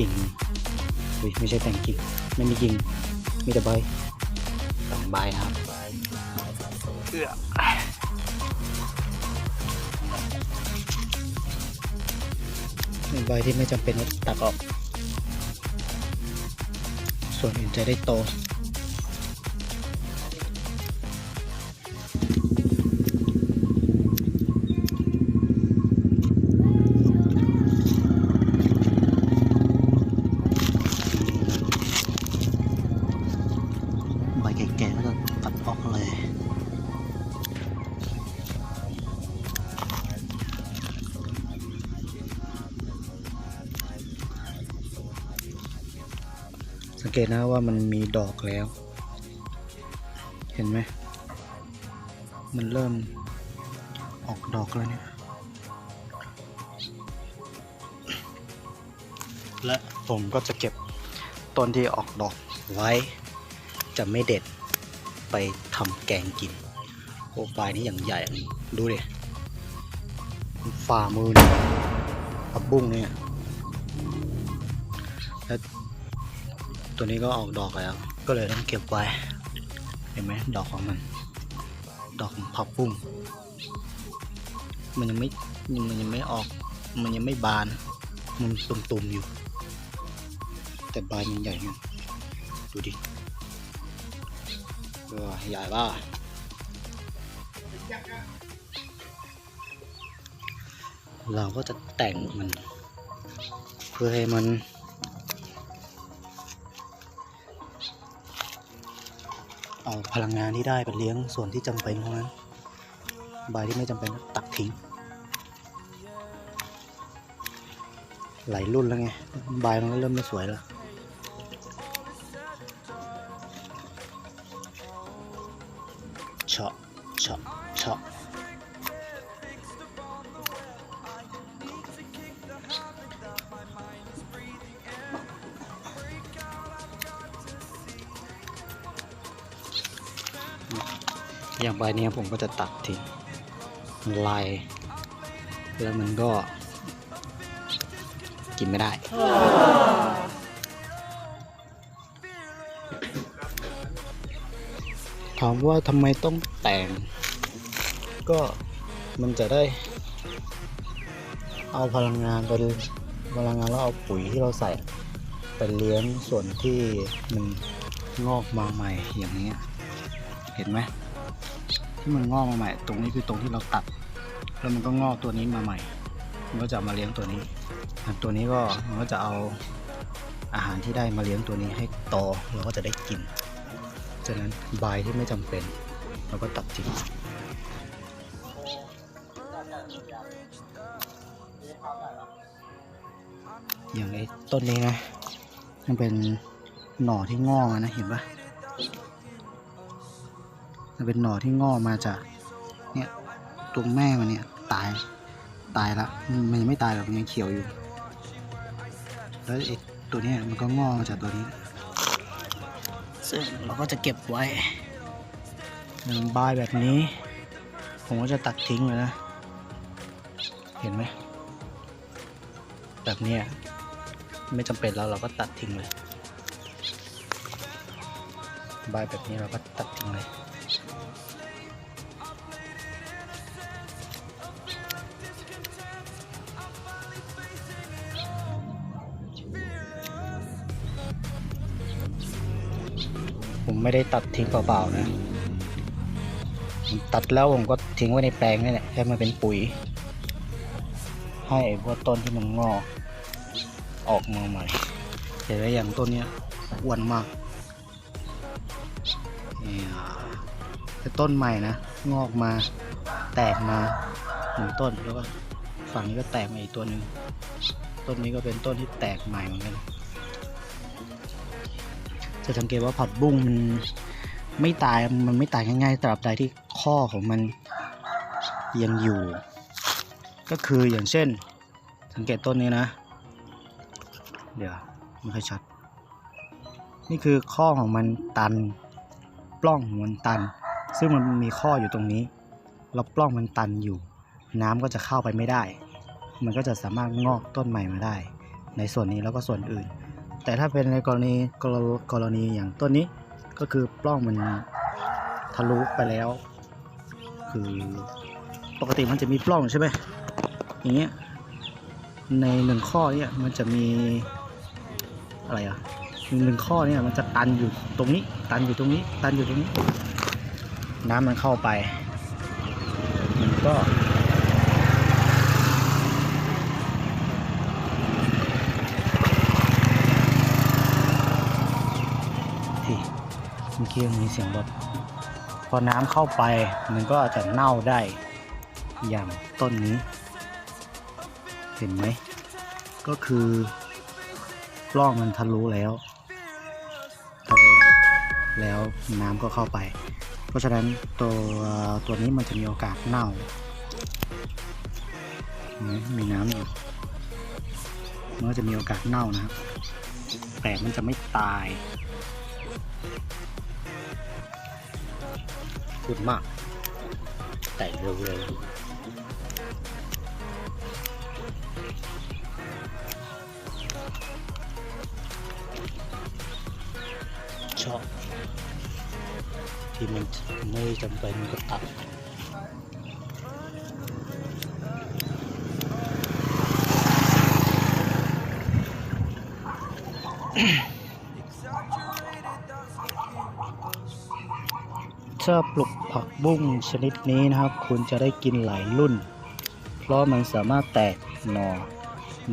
กิ่งอุ้ยไม่ใช่แต่งกิ่งไม่มีกิ่งมีแต่ใบสองใบครับเอื้อหนึ่งใบที่ไม่จำเป็นต้องตัดออก ส่วนอื่นจะได้โต สังเกตนะว่ามันมีดอกแล้ว เห็นไหม มันเริ่มออกดอกแล้วเนี่ย และผมก็จะเก็บต้นที่ออกดอกไว้ จะไม่เด็ดไปทำแกงกิน โอ้ปลายนี้อย่างใหญ่ดูดิฝ่ามือเนี่ยผักบุ้งเนี่ย ตัวนี้ก็ออกดอกแล้ว ก็เลยต้องเก็บไว้ เห็นไหมดอกของมัน ดอกของผักบุ้งมันยังไม่มันยังไม่ออก มันยังไม่บาน มันตุ่มๆอยู่ แต่ใบมันใหญ่เนี่ดูดิเออใหญ่ป่ะเราก็จะแต่งมัน เพื่อให้มัน เอาพลังงานที่ได้ไปเลี้ยงส่วนที่จำเป็นเท่านั้น ใบที่ไม่จำเป็นตัดทิ้ง หลายรุ่นแล้วไง ใบมันก็เริ่มไม่สวยแล้วเฉาะเฉาะเฉาะ อย่างใบเนี้ยผมก็จะตัดทิ้งมันลาย แล้วมันก็ กินไม่ได้ ถามว่าทำไมต้องแต่ง ก็มันจะได้ เอาพลังงานไปพลังงานแล้วเอาปุ๋ยที่เราใส่ไปเลี้ยงส่วนที่มันงอกมาใหม่อย่างนี้ยเห็นไหม ที่มันงอกมาใหม่ ตรงนี้คือตรงที่เราตัด แล้วมันก็งอกตัวนี้มาใหม่ มันก็จะามาเลี้ยงตัวนี้ตัวนี้ก็มันก็จะเอาอาหารที่ได้มาเลี้ยงตัวนี้ให้โตเราก็จะได้กินฉะนั้นใบที่ไม่จำเป็นเราก็ตัดทิ้งอย่างไอ้ต้นนี้นะ มันเป็นหน่อที่งอกนะเห็นปะ มันเป็นหน่อที่งอกมาจากเนี่ยตัวแม่มันเนี่ยตายตายละมันยังไม่ตายหรอกมันยังเขียวอยู่ แล้วไอ้ตัวเนี้ยมันก็งอกมาจากตัวนี้ ซึ่งเราก็จะเก็บไว้หนึ่งใบแบบนี้ ผมก็จะตัดทิ้งเลยนะ เห็นไหม แบบเนี้ยไม่จำเป็นแล้วเราก็ตัดทิ้งเลยใบแบบนี้เราก็ตัดทิ้งเลย ผมไม่ได้ตัดทิ้งเปล่าๆนะตัดแล้วผมก็ทิ้งไว้ในแปลงนี่แหละให้มันเป็นปุ๋ย ให้ไอ้พวกต้นที่มันงอก ออกมาใหม่เห็นไหมอย่างต้นเนี้ยอ้วนมากนี่ยแต่ต้นใหม่นะงอกมา แตกมาหนึ่งต้นแล้วก็ฝั่งนี้ก็แตกมาอีกตัวหนึ่งต้นนี้ก็เป็นต้นที่แตกใหม่เหมือนกัน จะสังเกตว่าผักบุ้งมันไม่ตายมันไม่ตายง่ายๆตราบใดที่ข้อของมันยังอยู่ ก็คืออย่างเช่น สังเกตต้นนี้นะ เดี๋ยวไม่ค่อยชัด นี่คือข้อของมันตัน ปล้องของมันตัน ซึ่งมันมีข้ออยู่ตรงนี้ แล้วปล้องมันตันอยู่ น้ำก็จะเข้าไปไม่ได้ มันก็จะสามารถงอกต้นใหม่มาได้ ในส่วนนี้แล้วก็ส่วนอื่น แต่ถ้าเป็นในกรณีกรกรณีอย่างต้นนี้ก็คือปล้องมันทะลุไปแล้ว คือปกติมันจะมีปล้องใช่ไหมอย่างเงี้ยในหนึ่งข้อเนี่ยมันจะมีอะไรอะหนึ่งข้อเนี่ยมันจะตันอยู่ตรงนี้ ตันอยู่ตรงนี้ ตันอยู่ตรงนี้ น้ำมันเข้าไป มันก็ ที่ เมื่มีเสียงรถพอน้ำเข้าไปมันก็อาจจะเน่าได้อย่างต้นนี้ เห็นไหม ก็คือปล้องมันทะลุแล้วทะลุแล้วน้ำก็เข้าไป เพราะฉะนั้นตัวตัวนี้มันจะมีโอกาสเน่ามมีน้ำอยู่มันก็จะมีโอกาสเน่านะครับแต่มันจะไม่ตาย พูดมาก แต่เร็วๆชอบที่มันไม่จำเป็นก็ตัดถ้าปลูก ผักบุ้งชนิดนี้นะครับ คุณจะได้กินหลายรุ่น เพราะมันสามารถแตกหน่อ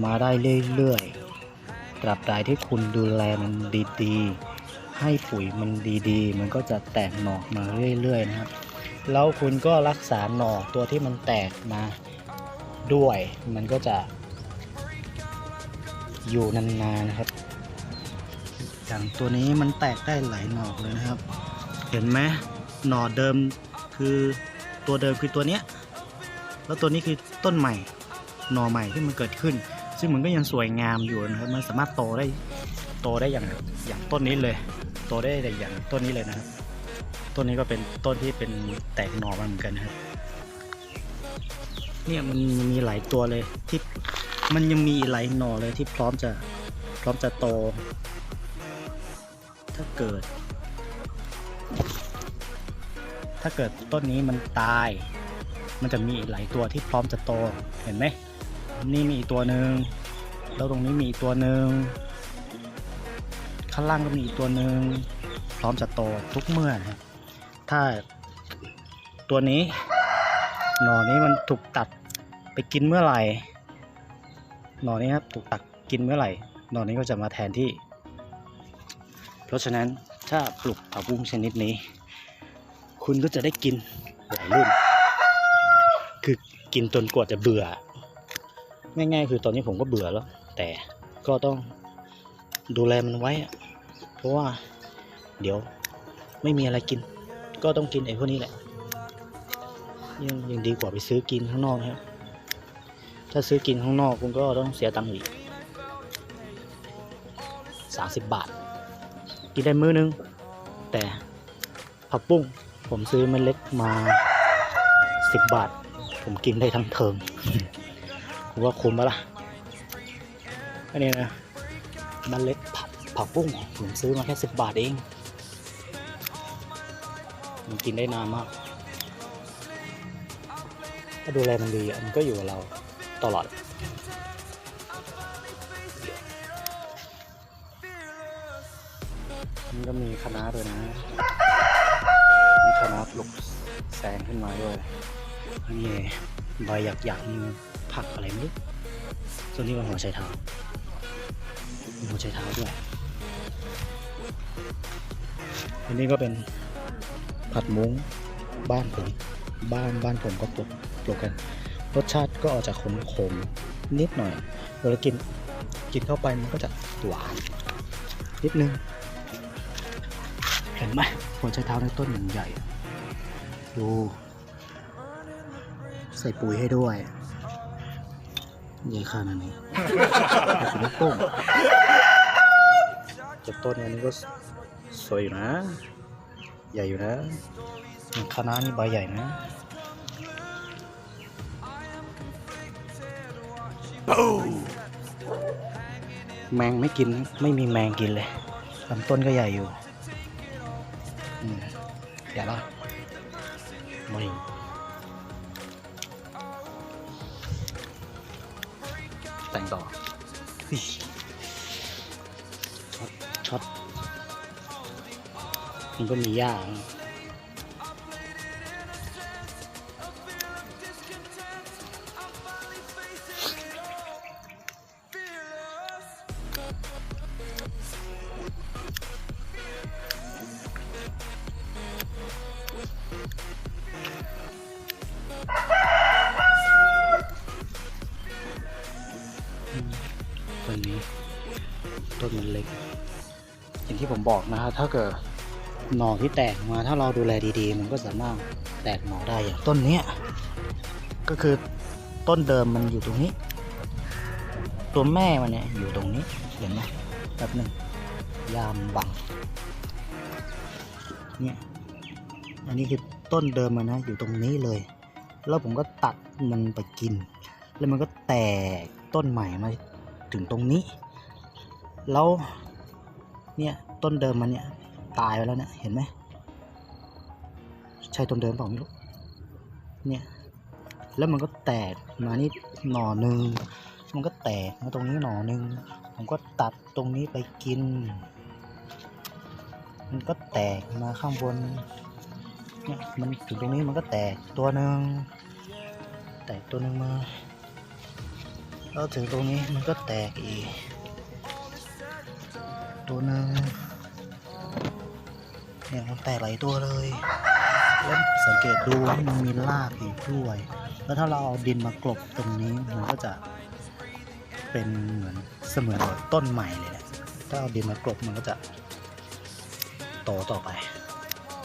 มาได้เรื่อยๆตราบใดที่คุณดูแลมันดีๆ ให้ปุ๋ยมันดีๆ มันก็จะแตกหน่อมาเรื่อยๆนะครับ แล้วคุณก็รักษาหน่อตัวที่มันแตกมาด้วย มันก็จะ อยู่นานๆนะครับอย่างตัวนี้มันแตกได้หลายหน่อเลยนะครับ เห็นไหม หน่อเดิมคือตัวเดิมคือตัวเนี้ยแล้วตัวนี้คือต้นใหม่หน่อใหม่ที่มันเกิดขึ้น ซึ่งมันก็ยังสวยงามอยู่นะครับมันสามารถโตได้โตได้อย่างอย่างต้นนี้เลย โตได้อย่างต้นนี้เลยนะครับต้นนี้ก็เป็นต้นที่เป็นแตกหน่อมาเหมือนกันนะครับเนี่ยมันมีหลายตัวเลยที่มันยังมีหลายหน่อเลยที่พร้อมจะพร้อมจะโต ถ้าเกิด ถ้าเกิดต้นนี้มันตาย มันจะมีหลายตัวที่พร้อมจะโต เห็นไหม นี่มีตัวหนึ่ง แล้วตรงนี้มีตัวหนึ่ง ข้างล่างก็มีอีกตัวหนึ่ง พร้อมจะโตทุกเมื่อนะครับถ้าตัวนี้ หน่อนี้มันถูกตัดไปกินเมื่อไหร่ หน่อนี้ครับถูกตัดกินเมื่อไหร่ หน่อนี้ก็จะมาแทนที่ เพราะฉะนั้นถ้าปลูกผักบุ้งชนิดนี้ คุณก็จะได้กินหลายรุ่น คือกินจนกว่าจะเบื่อ ง่ายๆ คือตอนนี้ผมก็เบื่อแล้ว แต่ก็ต้องดูแลมันไว้ เพราะว่าเดี๋ยวไม่มีอะไรกิน ก็ต้องกินไอ้พวกนี้แหละ ยังยังดีกว่าไปซื้อกินข้างนอกนะครับ ถ้าซื้อกินข้างนอกคุณก็ต้องเสียตังค์อีกสามสิบบาท กินได้มื้อนึง แต่ผักบุ้ง ผมซื้อเมล็ดมาสิบบาท ผมกินได้ทั้งเทอมผมว่าคุ้มปะล่ะอันนี้นะเมล็ดผักผักบุ้งผมซื้อมาแค่สิบบาทเองมันกินได้นานมากถ้าดูแลมันดีมันก็อยู่กับเราตลอดมันก็มีคณะด้วยนะ คณะน้าปลุกแสงขึ้นมาด้วยนี่ใบหยักหยักๆนี่ผักอะไรไม่รู้ส่วนนี้เป็นหัวไชเท้าหัวไชเท้าด้วยอันนี้ก็เป็นผัดมุ้งบ้านผมบ้านบ้านผมก็ปลูกปลูกกัน รสชาติก็ออกจากขมๆนิดหน่อยเวลากินกินเข้าไปมันก็จะหวานนิดนึง เห็นไหมหัวใจเท้าในต้นอย่ใหญ่ ดู ใส่ปุ๋ยให้ด้วยใหญ่ขนาดนี้ถึงนิ้วโป้งแต่ต้นอันนี้ก็สวยอยู่นะ ใหญ่อยู่นะคณะนี่ใบใหญ่นะแมงไม่กิน ไม่มีแมงกินเลยลำต้นก็ใหญ่อยู่ แต่งต่อช็อตช็อตมันก็มีหญ้านะ ถ้าเกิดหน่อที่แตกมาถ้าเราดูแลดีๆ มันก็สามารถแตกหน่อได้อย่างต้นเนี้ยก็คือต้นเดิมมันอยู่ตรงนี้ ตัวแม่มันเนี่ยอยู่ตรงนี้เห็นไหมแป๊บหนึ่งยามบังเนี่ยอันนี้คือต้นเดิมมันนะอยู่ตรงนี้เลย แล้วผมก็ตัดมันไปกิน แล้วมันก็แตกต้นใหม่มาถึงตรงนี้ แล้วเนี่ย ต้นเดิมมันเนี่ย ตายไปแล้วเนี่ย เห็นไหม ใช่ต้นเดิมเปล่าไม่รู้เนี่ย แล้วมันก็แตกมานี่หน่อหนึ่งมันก็แตกมาตรงนี้หน่อหนึ่งผมก็ตัดตรงนี้ไปกิน มันก็แตกมาข้างบนเนี่ยมันถึงตรงนี้มันก็แตกตัวหนึ่งแตกตัวหนึ่งมาแล้วถึงตรงนี้มันก็แตกอีกตัวหนึ่ง เนี่ยมันแตกหลายตัวเลยแล้วสังเกตดูว่ามันมีรากอีกด้วย แล้วถ้าเราเอาดินมากลบตรงนี้มันก็จะเป็นเหมือนเสมือนต้นใหม่เลยแหละถ้าเอาดินมากลบมันก็จะโตต่อไป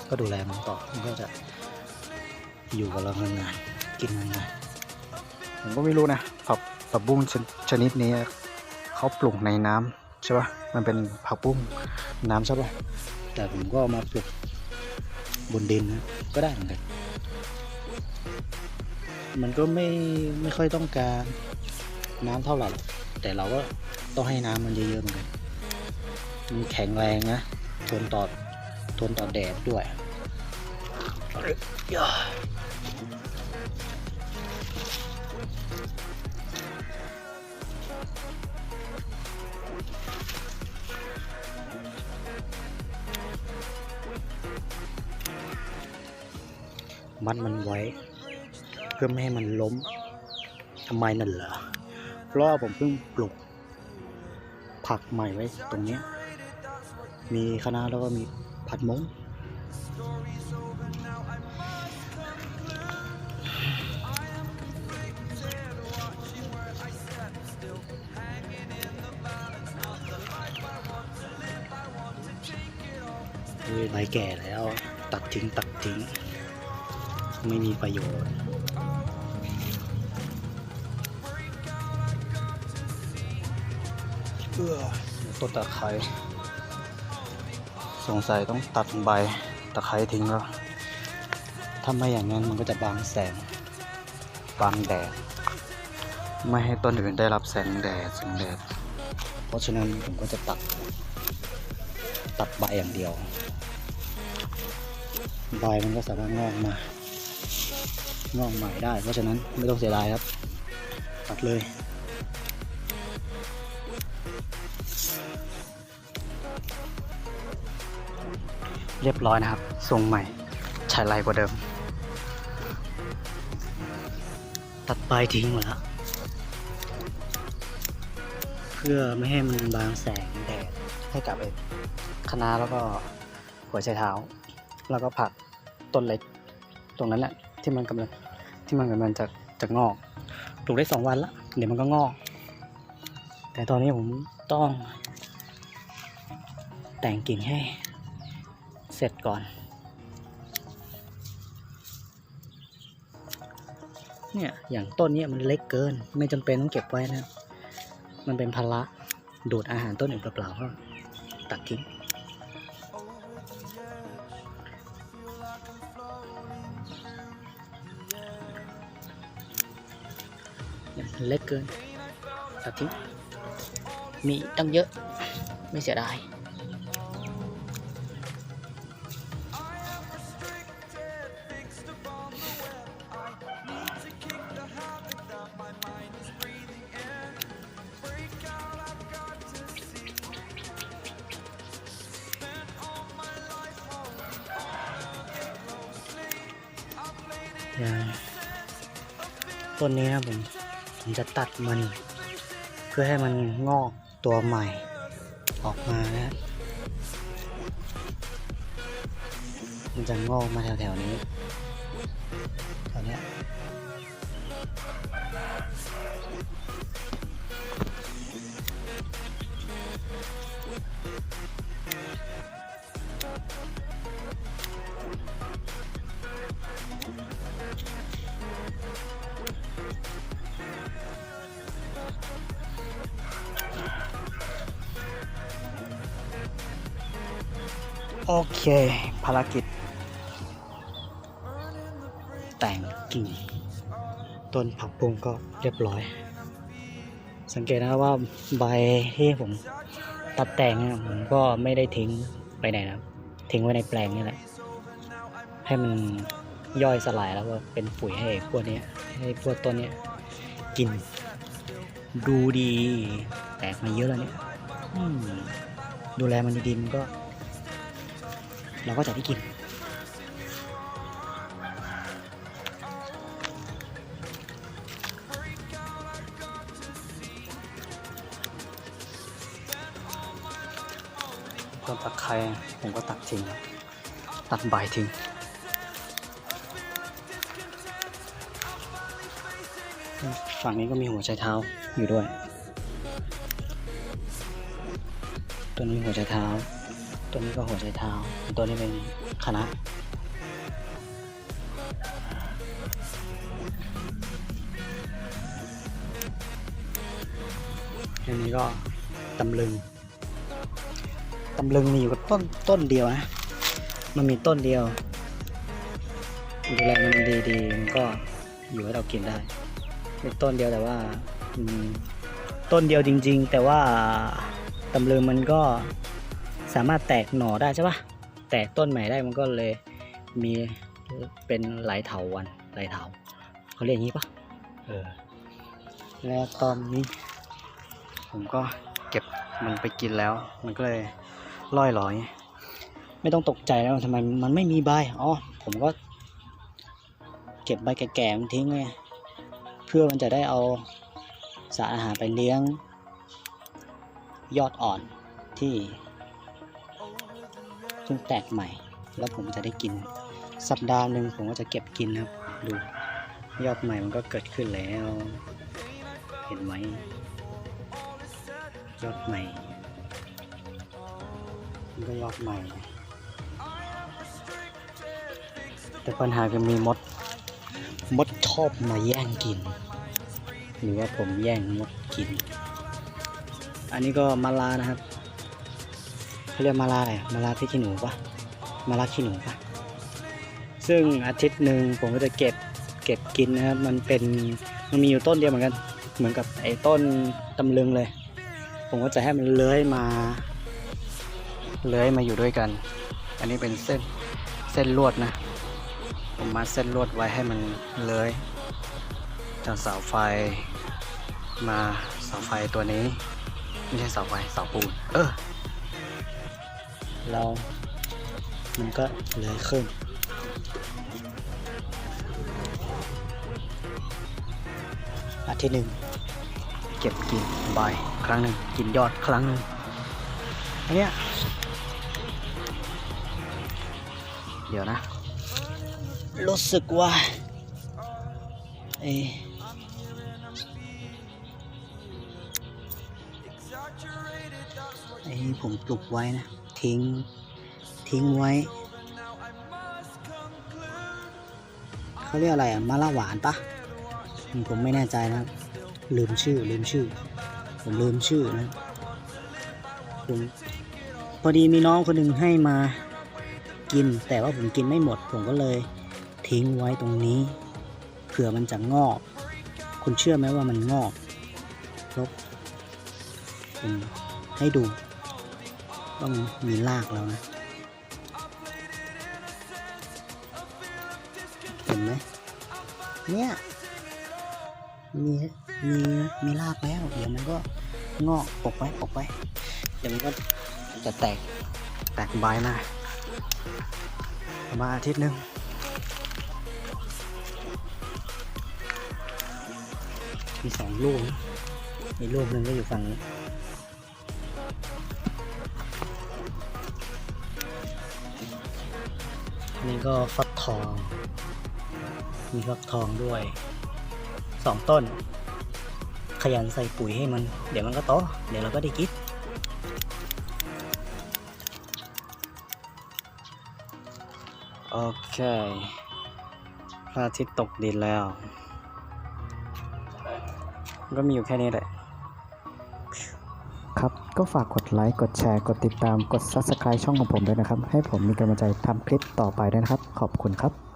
ก็ดูแลมันต่อ มันก็จะอยู่กับเรานานๆกินนานๆผมก็ไม่รู้นะผักผักบุ้งชนชนิดนี้เขาปลูกในน้ำใช่ปะมันเป็นผักบุ้งน้ำใช่ปะ แต่ผมก็เอามาปลูกบนดินนะก็ได้เหมือนกัน มันก็ไม่ไม่ค่อยต้องการน้ำเท่าไหร่ แต่เราก็ต้องให้น้ำมันเยอะๆเหมือนกันมันแข็งแรงนะ ทนต่อทนต่อแดดด้วย มัดมันไว้ เพื่อไม่ให้มันล้มทำไมนั่นเหรอเพราะผมเพิ่งปลูกผักใหม่ไว้ตรงนี้ มีคะน้าแล้วก็มีผัดมงเฮ้ยใบแก่แล้ว ตัดทิ้งตัดทิ้ง ไม่มีประโยชน์ เอื้อต้นตะไคร้สงสัยต้องตัดใบตะไคร้ทิ้งแล้ว ถ้าไม่อย่างนั้นมันก็จะบังแสง บังแดด ไม่ให้ต้นอื่นได้รับแสงแดดแสงแดด เพราะฉะนั้นผมก็จะตัด ตัดใบอย่างเดียว ใบมันก็สามารถงอกมา งอกใหม่ได้ เพราะฉะนั้นไม่ต้องเสียดายครับ ตัดเลย เรียบร้อยนะครับ ทรงใหม่ชายไรกว่าเดิม ตัดปลายทิ้งหมดแล้ว เพื่อไม่ให้มันบางแสงแดดให้กับไอ้คะน้าแล้วก็หัวไชเท้า แล้วก็ผักต้นเล็ก ตรงนั้นแหละ ที่มันกำลังที่มันกำลังจะจะงอกปลูกได้สองวันละเดี๋ยวมันก็งอก แต่ตอนนี้ผมต้อง แต่งกิ่งให้ เสร็จก่อน เนี่ยอย่างต้นนี้มันเล็กเกิน ไม่จำเป็นต้องเก็บไว้นะ มันเป็นภาระดูดอาหารต้นอื่นเปล่าๆก็ตัดทิ้ง เล็กเกินตัดทิ้งมีตั้งเยอะไม่เสียดายอย่างต้นนี้นะผม ผมจะตัดมัน เพื่อให้มันงอกตัวใหม่ออกมานะมันจะงอกมาแถวๆนี้ โอเค ภารกิจ แต่งกิ่งต้นผักบุ้งก็เรียบร้อย สังเกตนะครับว่าใบที่ผมตัดแต่งเนี่ยผมก็ไม่ได้ทิ้งไปไหนนะครับทิ้งไว้ในแปลงนี่แหละ ให้มันย่อยสลายแล้วก็เป็นปุ๋ยให้พวกนี้ให้พวกต้นนี้กิน ดูดี แตกมาเยอะแล้วเนี่ยดูแลมันดีๆมันก็ เราก็จะได้กิน ตอนตัดไข่ผมก็ตัดทิ้งตัดใบทิ้งฝั่งนี้ก็มีหัวใจเท้าอยู่ด้วย ตัวนี้หัวใจเท้า ตัวนี้ก็หัวใจเท้า ตัวนี้เป็นคณะ อันนี้ก็ตำลึง ตำลึงมีอยู่กับต้นต้นเดียวนะ มันมีต้นเดียว ดูแลมันดีๆมันก็อยู่ให้เรากินได้ เป็นต้นเดียวแต่ว่าต้นเดียวจริง ๆ แต่ว่าตำลึงมันก็ สามารถแตกหน่อได้ใช่ปะแตกต้นใหม่ได้มันก็เลยมีเป็นหลายเถาวันหลายเถาเขาเรียกอย่างนี้ปะเออแล้วตอนนี้ ผมก็เก็บมันไปกินแล้ว มันก็เลยล่อยหลอยไม่ต้องตกใจแล้วทำไมมันไม่มีใบอ๋อผมก็ เก็บใบแก่ๆมันทิ้งไงเพื่อมันจะได้เอาสารอาหารไปเลี้ยง ยอดอ่อนที่เพิ่งแตกใหม่ แล้วผมจะได้กิน สัปดาห์หนึ่งผมก็จะเก็บกินนะครับ ดูยอดใหม่มันก็เกิดขึ้นแล้ว เห็นไหมยอดใหม่มันก็ยอดใหม่ แต่ปัญหาคือมีมด มดชอบมาแย่งกิน หรือว่าผมแย่งมดกิน อันนี้ก็มาลานะครับ เขาเรียกมาลาอะไรมาลาที่ขี้หนูปะมาลาขี้หนูปะซึ่งอาทิตย์หนึ่งผมก็จะเก็บเก็บกินนะครับมันเป็นมันมีอยู่ต้นเดียวเหมือนกัน เหมือนกับไอ้ต้นตำลึงเลย ผมก็จะให้มันเลื้อยมาเลื้อยมาอยู่ด้วยกัน อันนี้เป็นเส้นเส้นลวดนะ ผมมาเส้นลวดไว้ให้มันเลื้อยจากเสาไฟมาเสาไฟตัวนี้ ไม่ใช่เสาไฟเสาปูน เออ เรา มันก็เลื้อยขึ้นอาทิตย์หนึ่งเก็บกินใบครั้งหนึ่งกินยอดครั้งหนึ่งอันเนี้ยเดี๋ยวนะ รู้สึกว่าไอ้ไอ้ผมปลูกไว้นะ ทิ้ง ทิ้งไว้ เขาเรียกอะไรอะมะละหวานปะผมไม่แน่ใจนะลืมชื่อลืมชื่อ ผมลืมชื่อนะผมพอดีมีน้องคนหนึ่งให้มากิน แต่ว่าผมกินไม่หมด ผมก็เลยทิ้งไว้ตรงนี้เผื่อมันจะงอก คุณเชื่อไหมว่ามันงอกลบให้ดู ว่ามันมีรากแล้วนะ เห็นไหมเนี่ยมีมีมีรากแล้ว เดี๋ยวมันก็งอกปกไว้ปกไว้เดี๋ยวมันก็จะแตกแตกใบมาประมาณอาทิตย์หนึงมีสองลูกมีลูกหนึ่งก็อยู่ฝั่งนี้ ก็ฟักทอง มีฟักทองด้วย สองต้น ขยันใส่ปุ๋ยให้มัน เดี๋ยวมันก็โต เดี๋ยวเราก็ได้กินโอเค พระอาทิตย์ตกดินแล้ว ก็มีอยู่แค่นี้แหละ ก็ฝากกดไลค์ กดแชร์ กดติดตาม กด Subscribe ช่องของผมด้วยนะครับ ให้ผมมีกำลังใจทำคลิปต่อไปด้วยนะครับ ขอบคุณครับ